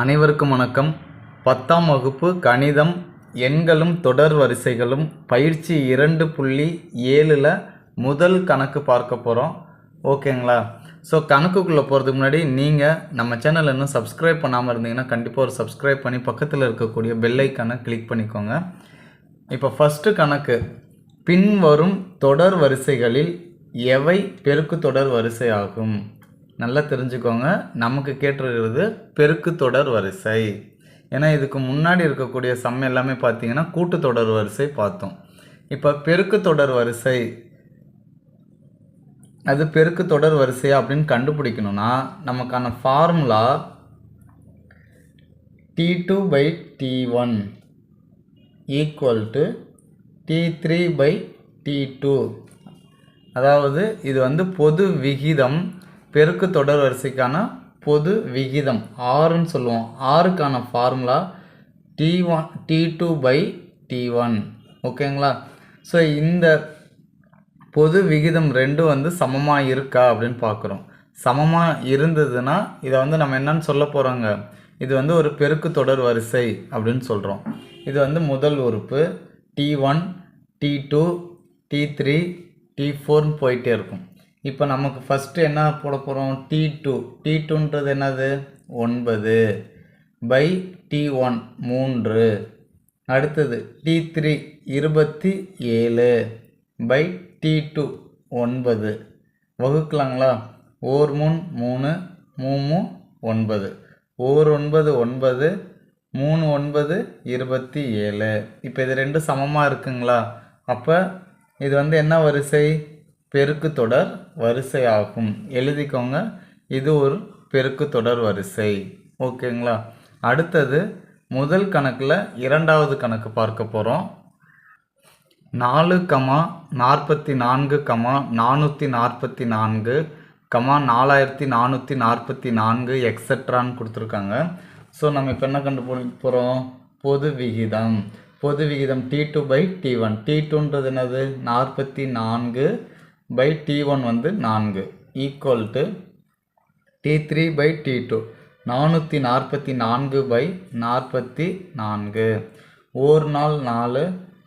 அனைவருக்கும் வணக்கம். பத்தாம் வகுப்பு கணிதம் எண்களும் தொடர் வரிசைகளும் பயிற்சி இரண்டு புள்ளி ஏழில் முதல் கணக்கு பார்க்க போகிறோம் ஓகேங்களா? ஸோ கணக்குக்குள்ளே போகிறதுக்கு முன்னாடி நீங்கள் நம்ம சேனல் இன்னும் சப்ஸ்கிரைப் பண்ணாமல் இருந்தீங்கன்னா கண்டிப்பாக ஒரு சப்ஸ்கிரைப் பண்ணி பக்கத்தில் இருக்கக்கூடிய பெல்லைக்கானை கிளிக் பண்ணிக்கோங்க. இப்போ ஃபஸ்ட்டு கணக்கு. பின்வரும் தொடர் வரிசைகளில் எவை பெருக்கு தொடர் வரிசை ஆகும்? நல்லா தெரிஞ்சுக்கோங்க. நமக்கு கேட்டிருக்கிறது பெருக்கு தொடர் வரிசை. ஏன்னா இதுக்கு முன்னாடி இருக்கக்கூடிய சம் எல்லாமே பார்த்தீங்கன்னா கூட்டு தொடர் வரிசை பார்த்தோம். இப்போ பெருக்கு தொடர் வரிசை. அது பெருக்கு தொடர் வரிசை அப்படின்னு கண்டுபிடிக்கணும்னா நமக்கான formula T two by T one equal to T three by T two அதாவது இது வந்து பொது விகிதம் பெருக்கு தொடர் வரிசைக்கான பொது விகிதம் ஆறுன்னு சொல்லுவோம். ஆறுக்கான formula T one T two by T one ஓகேங்களா ஸோ இந்த பொது விகிதம் ரெண்டும் வந்து சமமாக இருக்கா அப்படின்னு பார்க்குறோம் சமமாக இருந்ததுன்னா இதை வந்து நம்ம என்னன்னு சொல்ல போகிறோங்க இது வந்து ஒரு பெருக்கு தொடர் வரிசை அப்படின்னு சொல்கிறோம் இது வந்து முதல் உறுப்பு. T one T two T three T ஃபோர்னு போயிட்டே இருக்கும். இப்போ நமக்கு ஃபஸ்ட்டு என்ன போட போகிறோம் டி டூ டி டூன்றது என்னது? ஒன்பது. பை டி ஒன் மூன்று. அடுத்தது டி த்ரீ இருபத்தி ஏழு. பை டி டூ ஒன்பது. வகுக்கலாங்களா? ஓர் மூணு மூணு மூணு ஒன்பது. ஓர் ஒன்பது ஒன்பது. மூணு ஒன்பது இருபத்தி ஏழு. இப்போ இது ரெண்டும் சமமாக இருக்குங்களா? அப்போ இது வந்து என்ன வரிசை? பெருக்கு தொடர் வரிசை ஆகும் எழுதிக்கோங்க. இது ஒரு பெருக்கு தொடர் வரிசை. ஓகேங்களா? அடுத்தது முதல் கணக்கில் இரண்டாவது கணக்கு பார்க்க போகிறோம் நாலு கமா நாற்பத்தி நான்கு கமா நானூற்றி நாற்பத்தி நான்கு கமா நாலாயிரத்தி நானூற்றி நாற்பத்தி நான்கு எக்ஸட்ரான்னு கொடுத்துருக்காங்க. ஸோ நம்ம இப்போ என்ன கண்டுபிடிக்க போகிறோம் பொது விகிதம். பொது விகிதம் T two by T one T டூன்றது என்னது? நாற்பத்தி நான்கு பை டி ஒன் வந்து நான்கு equal to T three by T two நானூற்றி நாற்பத்தி நான்கு பை நாற்பத்தி நான்கு. ஒரு நாள் நாலு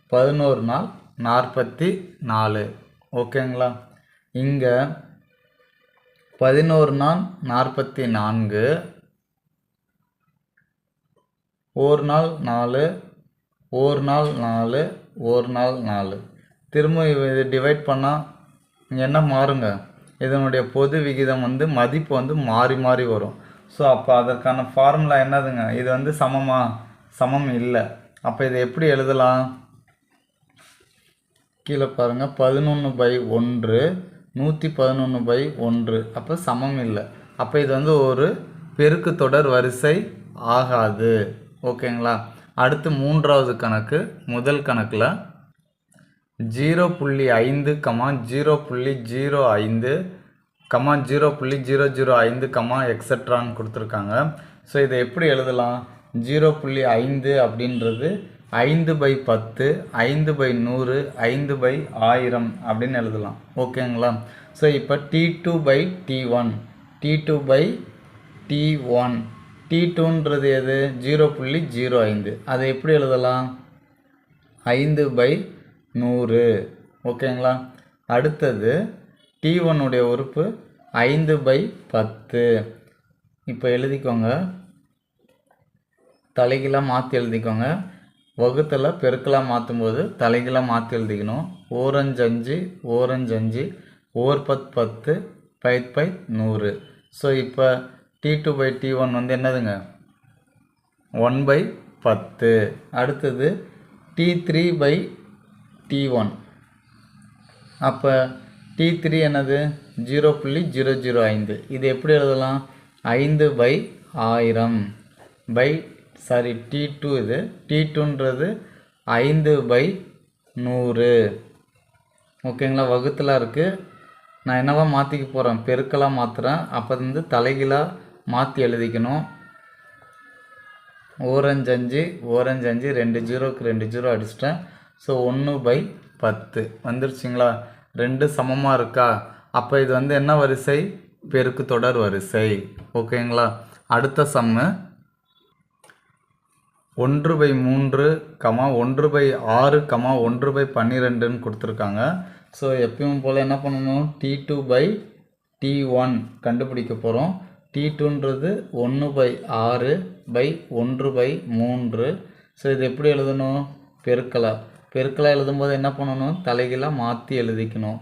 பதினோரு நாள் நாற்பத்தி நாலு. ஓகேங்களா? இங்கே பதினோரு நாள் நாற்பத்தி நான்கு. ஒரு நாள் நாலு ஒரு நாள் நாலு ஒரு நாள் நாலு. திரும்ப இது டிவைட் பண்ணால் என்ன மாறுங்க? இதனுடைய பொது விகிதம் வந்து மதிப்பு வந்து மாறி மாறி வரும். ஸோ அப்போ அதற்கான ஃபார்முலா என்னதுங்க? இது வந்து சமமா? சமம் இல்லை. அப்போ இதை எப்படி எழுதலாம்? கீழே பாருங்கள் பதினொன்று பை ஒன்று நூற்றி பதினொன்று பை ஒன்று. அப்போ சமம் இல்லை. அப்போ இது வந்து ஒரு பெருக்கு தொடர் வரிசை ஆகாது. ஓகேங்களா அடுத்து மூன்றாவது கணக்கு முதல் கணக்கில் ஜீரோ புள்ளி ஐந்து கமா ஜீரோ புள்ளி ஜீரோ ஐந்து கமா ஜீரோ புள்ளி ஜீரோ ஜீரோ ஐந்து கமா எக்ஸட்ரான்னு கொடுத்துருக்காங்க. ஸோ இதை எப்படி எழுதலாம்? ஜீரோ புள்ளி ஐந்து அப்படின்றது ஐந்து பை பத்து ஐந்து பை நூறு ஐந்து பை ஆயிரம் அப்படின்னு எழுதலாம். ஓகேங்களா? ஸோ இப்போ T two by T one T two by T one T டூன்றது எது? ஜீரோ புள்ளி ஜீரோ ஐந்து. அதை எப்படி எழுதலாம்? ஐந்து பை நூறு. ஓகேங்களா? அடுத்தது டி ஒன்னுடைய உறுப்பு ஐந்து பை பத்து. இப்போ எழுதிக்கோங்க. தலைகீழாக மாற்றி எழுதிக்கோங்க. வகுத்தில் பெருக்கலாக மாற்றும்போது தலைகீழாக மாற்றி எழுதிக்கணும். ஓரஞ்சஞ்சு ஓரஞ்சஞ்சு ஓர் பத் பத்து பைத் பை நூறு. ஸோ இப்போ T two by T one வந்து என்னதுங்க? ஒன் பை பத்து. அடுத்தது T three by T one அப்போ டி த்ரீ என்னது? ஜீரோ புள்ளி ஜீரோ ஜீரோ ஐந்து. இது எப்படி எழுதலாம்? ஐந்து பை ஆயிரம். பை சாரி டி டூ இது. டி டூன்றது ஐந்து பை நூறு. ஓகேங்களா? வகுத்தில் இருக்குது நான் என்னவா மாற்றிக்க போகிறேன் பெருக்கலாக மாற்றுறேன் அப்போ வந்து தலைகீழாக மாற்றி எழுதிக்கணும். ஓரஞ்சு அஞ்சு ஓரஞ்சு அஞ்சு ரெண்டு ஜீரோக்கு ரெண்டு ஜீரோ அடிச்சிட்டேன். ஸோ ஒன்று பை பத்து. வந்துருச்சுங்களா? ரெண்டு சமமாக இருக்கா? அப்போ இது வந்து என்ன வரிசை? பெருக்கு தொடர் வரிசை. ஓகேங்களா? அடுத்த சம்மு ஒன்று பை மூன்று கமா ஒன்று பை ஆறு கமா ஒன்று பை பன்னிரெண்டுன்னு கொடுத்துருக்காங்க. ஸோ எப்பயும் போல் என்ன பண்ணணும்? T two by T one கண்டுபிடிக்க போகிறோம் டி டூன்றது ஒன்று பை ஆறு பை ஒன்று பை மூன்று. ஸோ இது எப்படி எழுதணும்? பெருக்கலை. பெருக்கலாக எழுதும்போது என்ன பண்ணணும்? தலைகீழாக மாற்றி எழுதிக்கணும்.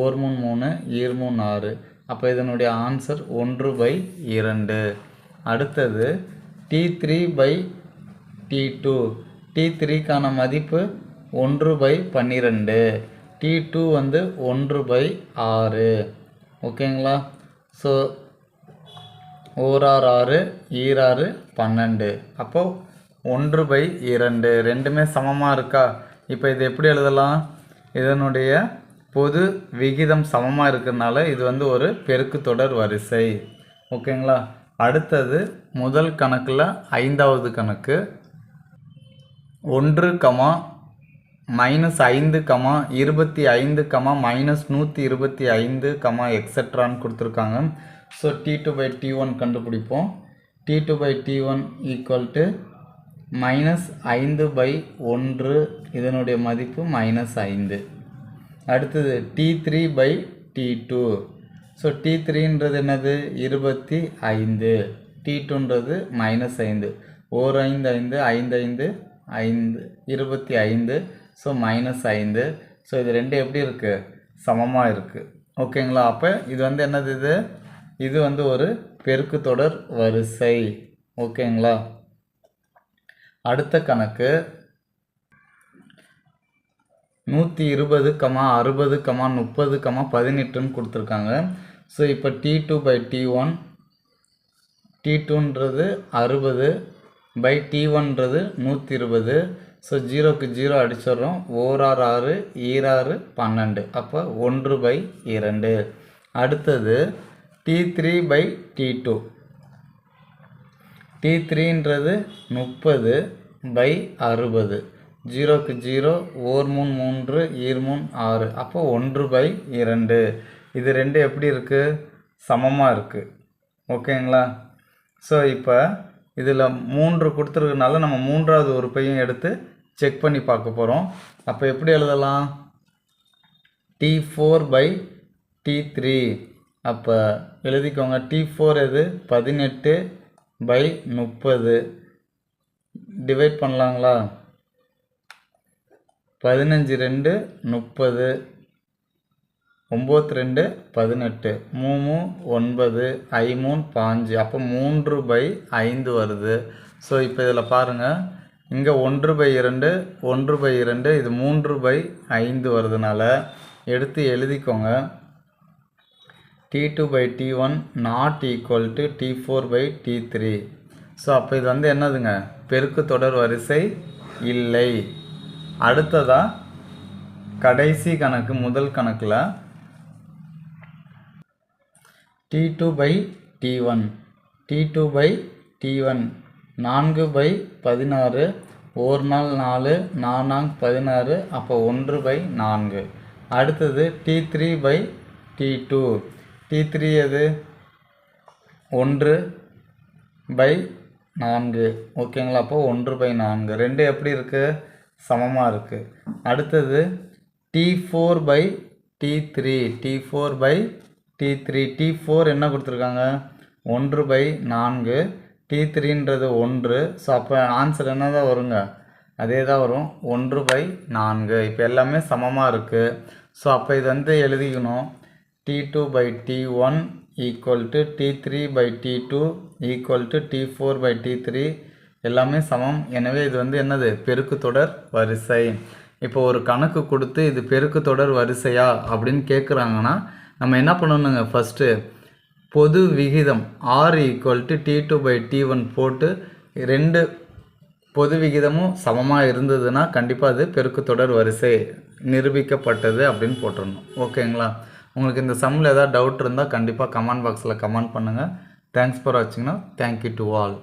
ஓர் மூணு மூணு ஈர் மூணு ஆறு. அப்போ இதனுடைய ஆன்சர் ஒன்று பை இரண்டு. அடுத்தது T three by T two T த்ரீக்கான மதிப்பு ஒன்று பை பன்னிரெண்டு. டி டூ வந்து ஒன்று பை ஆறு. ஓகேங்களா ஸோ ஓராறு ஆறு ஈராறு பன்னெண்டு. அப்போ ஒன்று பை இரண்டு. ரெண்டுமே சமமாக இருக்கா? இப்போ இது எப்படி எழுதலாம்? இதனுடைய பொது விகிதம் சமமாக இருக்கிறதுனால இது வந்து ஒரு பெருக்கு தொடர் வரிசை. ஓகேங்களா? அடுத்தது முதல் கணக்கில் ஐந்தாவது கணக்கு. ஒன்று கமா மைனஸ் ஐந்து கமா இருபத்தி ஐந்து கமா மைனஸ் நூற்றி இருபத்தி ஐந்து கமா எக்ஸட்ரான்னு கொடுத்துருக்காங்க. So T two by T one கண்டுபிடிப்போம். T two by T one equal to minus ஐந்து பை ஒன்று இதனுடைய மதிப்பு மைனஸ் ஐந்து. அடுத்தது T three by T two so T த்ரீன்றது என்னது? இருபத்தி ஐந்து. டி டூன்றது மைனஸ் ஐந்து. ஓர் ஐந்து ஐந்து ஐந்து ஐந்து ஐந்து இருபத்தி ஐந்து. ஸோ மைனஸ் ஐந்து. ஸோ இது ரெண்டு எப்படி இருக்குது சமமாக இருக்குது ஓகேங்களா அப்போ இது வந்து என்னது இது? இது வந்து ஒரு பெருக்கு தொடர் வரிசை. ஓகேங்களா அடுத்த கணக்கு. நூற்றி இருபது கமா அறுபது கமா முப்பது கமா பதினெட்டுன்னு கொடுத்துருக்காங்க. ஸோ இப்போ T two by T one T டூன்றது அறுபது பை டி ஒன்றது நூற்றி இருபது ஸோ ஜீரோக்கு ஜீரோ அடிச்சிடுறோம். ஓராறு ஆறு ஈராறு பன்னெண்டு. அப்போ ஒன்று பை இரண்டு. அடுத்தது T three by T two T த்ரீன்றது முப்பது பை அறுபது. ஜீரோக்கு ஜீரோ ஓர் மூணு மூன்று ஈர் மூணு ஆறு. அப்போ ஒன்று பை இரண்டு. இது ரெண்டு எப்படி இருக்குது சமமாக இருக்குது ஓகேங்களா? ஸோ இப்போ இதில் மூன்று கொடுத்துருக்கனால நம்ம மூன்றாவது உறுப்பையும் எடுத்து செக் பண்ணி பார்க்க போகிறோம் அப்போ எப்படி எழுதலாம்? T four by T three அப்போ எழுதிக்கோங்க. டி ஃபோர் எது? பதினெட்டு பை முப்பது. டிவைட் பண்ணலாங்களா? பதினஞ்சு ரெண்டு முப்பது. ஒம்பத்தி ரெண்டு பதினெட்டு. மூணு ஒன்பது. ஐ மூணு பாஞ்சு. அப்போ மூன்று பை ஐந்து வருது. ஸோ இப்போ இதில் பாருங்கள் இங்கே ஒன்று பை இரண்டு ஒன்று பை இரண்டு இது மூன்று பை ஐந்து வருதுனால எடுத்து எழுதிக்கோங்க. T two by T one not equal to T four by T three so அப்போ இது வந்து என்னதுங்க? பெருக்கு தொடர் வரிசை இல்லை. அடுத்ததாக கடைசி கணக்கு முதல் கணக்கில் T two by T one T two by T one நான்கு பை பதினாறு ஒரு நாள் நாலு நானாங் பதினாறு அப்போ ஒன்று பை நான்கு. அடுத்தது T three by T two T three எது? ஒன்று பை நான்கு. ஓகேங்களா? அப்போ ஒன்று பை நான்கு. ரெண்டு எப்படி இருக்குது சமமாக இருக்குது அடுத்தது T four by T three T four by T three T four என்ன கொடுத்துருக்காங்க? ஒன்று பை நான்கு. டி த்ரீன்றது ஒன்று. ஸோ அப்போ ஆன்சர் என்ன தான் வருங்க? அதே தான் வரும். ஒன்று பை நான்கு. இப்போ எல்லாமே சமமாக இருக்குது ஸோ அப்போ இது வந்து எழுதிக்கணும். T two by T one equal to T three by T two equal to T four by three எல்லாமே சமம். எனவே இது வந்து என்னது? பெருக்கு தொடர் வரிசை. இப்போ ஒரு கணக்கு கொடுத்து இது பெருக்கு தொடர் வரிசையா அப்படின்னு கேட்குறாங்கன்னா நம்ம என்ன பண்ணணுங்க? ஃபஸ்ட்டு பொது விகிதம் R equal to T two by T one போட்டு ரெண்டு பொது விகிதமும் சமமாக இருந்ததுன்னா கண்டிப்பாக அது பெருக்கு தொடர் வரிசை நிரூபிக்கப்பட்டது அப்படின்னு போட்டுடணும் ஓகேங்களா? உங்களுக்கு இந்த சம்மில் ஏதாவது டவுட் இருந்தால் கண்டிப்பாக கமெண்ட் பாக்ஸில் கமெண்ட் பண்ணுங்கள் தேங்க்ஸ் ஃபார் வாட்சிங்னா தேங்க்யூ டு ஆல்